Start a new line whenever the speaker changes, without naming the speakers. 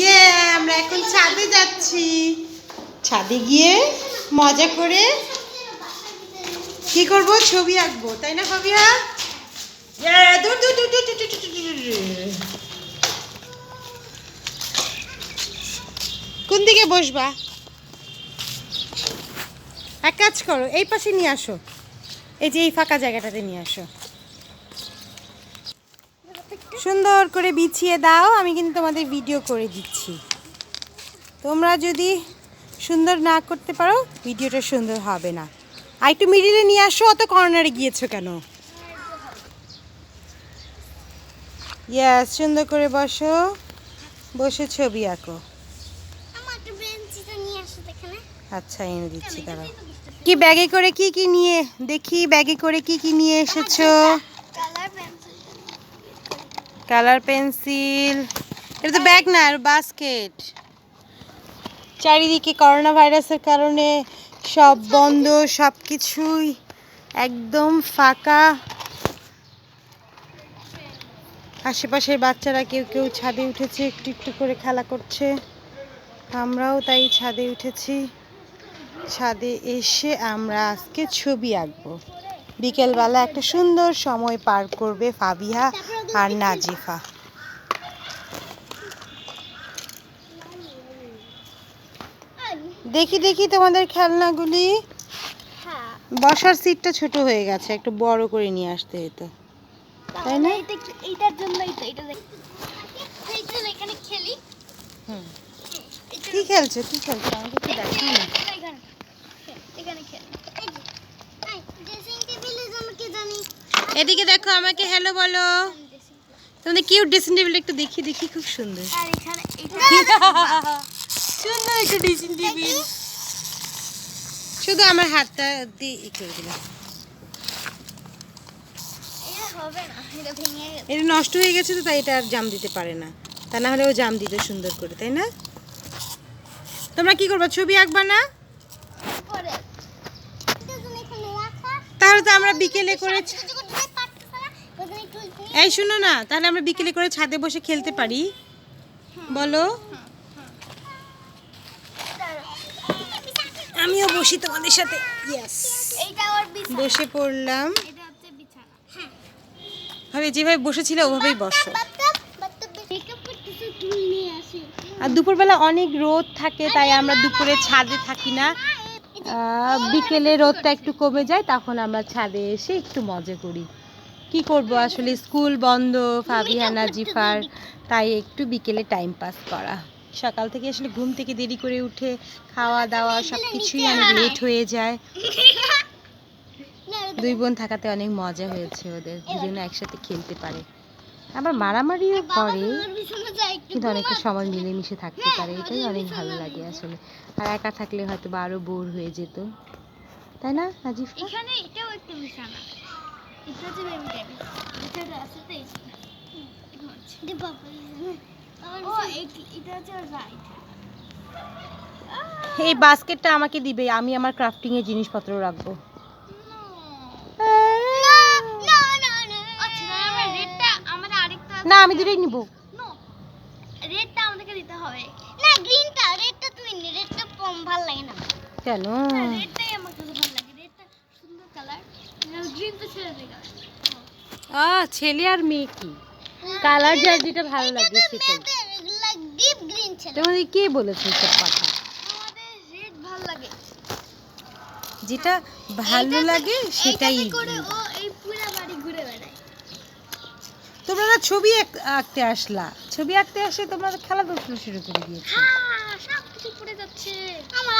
ইয়ে আমরা এখন ছাদে যাচ্ছি। ছাদে গিয়ে মজা করে কি করব? ছবি আঁকবো, তাই না কবিয়া? দূর। কোন দিকে বসবা? এক কাজ করো, এই পাশে নিয়ে আসো। এই যে এই ফাঁকা জায়গাটাতে নিয়ে আসো। সুন্দর করে বিছিয়ে দাও আমি কিন্তু তোমাদের ভিডিও করে দিচ্ছি। তোমরা যদি সুন্দর না করতে পারো ভিডিওটা সুন্দর হবে না। আর একটু মিডিলে নিয়ে আসো অত কর্নারে গিয়েছো কেন? ইয়াস সুন্দর করে বসো। বসে ছবি আঁকো। আচ্ছা এনে দিচ্ছি দাঁড়াও। কি ব্যাগে করে কি কি নিয়ে দেখি ব্যাগে করে কি কি নিয়ে এসেছ?
কালার পেন্সিল,
এটা তো ব্যাগ না আর বাস্কেট চারিদিকে করোনা ভাইরাসের কারণে সব বন্ধ সব কিছুই একদম ফাঁকা। আশেপাশের বাচ্চারা কেউ কেউ ছাদে উঠেছে, একটু একটু করে খেলা করছে। আমরাও তাই ছাদে উঠেছি। ছাদে এসে আমরা আজকে ছবি আঁকবো। বিকেলবেলা একটা সুন্দর সময় পার করবে ফাবিহা আর নাজিফা। দেখি দেখি তোমাদের খেলনাগুলি। বসার সিটটা ছোট হয়ে গেছে, একটু বড় করে নিয়ে আসতে হতো। তাই না?
এটা একটু এইটার জন্যই তো এটা এখানে খেলি
হুম। কি খেলছো? কি খেলছো? আমাকে একটু দেখো না।
এখানে খেলি এই যে এই ড্রেসিং টেবিলে আমাকে জানি
এদিকে দেখো আমাকে হ্যালো বলো। তোমাদের কিউট ড্রেসিং টেবিল একটু দেখি দেখি খুব সুন্দর।
আর এখানে এটা
সুন্দর একটু ড্রেসিং টেবিল শুধু আমার হাতটা দিয়ে ই করে দিলাম।
এটা
নষ্ট হয়ে গেছে তো তাই এটা আর জাম দিতে পারে না। তা না হলে ও জাম দিত সুন্দর করে তাই না? তোমরা কি করবে ছবি আঁকবা না? বিকেলে করে এই শুনো না তাহলে আমরা বিকেলে করে ছাদে বসে খেলতে পারি। বলো। আমিও বসি তোমাদের সাথে। বসে পড়লাম। হবে যেভাবে বসেছিল ওভাবেই বসো। আর দুপুরবেলা অনেক রোদ থাকে তাই আমরা দুপুরে ছাদে থাকি না। বিকেলে রোদটা একটু কমে যায়, তখন আমরা ছাদে এসে একটু মজা করি। কি করব আসলে? স্কুল বন্ধ ফাবিহানা জিফার, তাই একটু বিকেলে টাইম পাস করা। সকাল থেকে আসলে ঘুম থেকে দেরি করে উঠে খাওয়া দাওয়া সব কিছুই অনেক লেট হয়ে যায়। দুই বোন থাকাতে অনেক মজা হয়েছে ওদের, দুজনে একসাথে খেলতে পারে। আবার মারামারিও করে। কিন্তু অনেকটা সময় মিলেমিশে থাকতে পারে এটাই অনেক ভালো লাগে আসলে। আর একা থাকলে হয়তো বা আরও বোর হয়ে যেত। তাই না নাজিফা
এখানে এটাও একটা বিছানা। এটা হচ্ছে বেবি টেবিল এটা আছে তো এই বাবা ও এটা হচ্ছে রাইট
এই বাস্কেটটা আমাকে দিবে আমি আমার ক্রাফটিং এর জিনিসপত্র রাখব
আচ্ছা তাহলে আমরা রেডটা আমাদের আরেকটা
না আমি দুটোই নিব।
নো রেডটা আমাদেরকে দিতে হবে। না গ্রিনটা রেডটা তুমি নে রেডটা কম ভালো লাগে না।
কেন?
রেডটাই আমার কাছে ভালো লাগে। রেডটা সুন্দর কালার গ্রিন ছেড়ে দেবে
আ ছেলে আর মেয়ে কি? কালার যার যেটা ভালো লাগে সেটাই
ডিপ গ্রিন ছিল।
তোমাদের কে বলেছে সব কথা?
আমাদের রেড ভালো লাগে।
যেটা ভালো লাগে সেটাই
করে ও এই পুরো বাড়ি ঘুরে বেড়ায়
তোমরা না ছবি আঁকতে আসলা। ছবি আঁকতে আসে তোমরা খেলাধুলা শুরু করে দিয়েছ।
হ্যাঁ সব কিছু পড়ে যাচ্ছে। আমার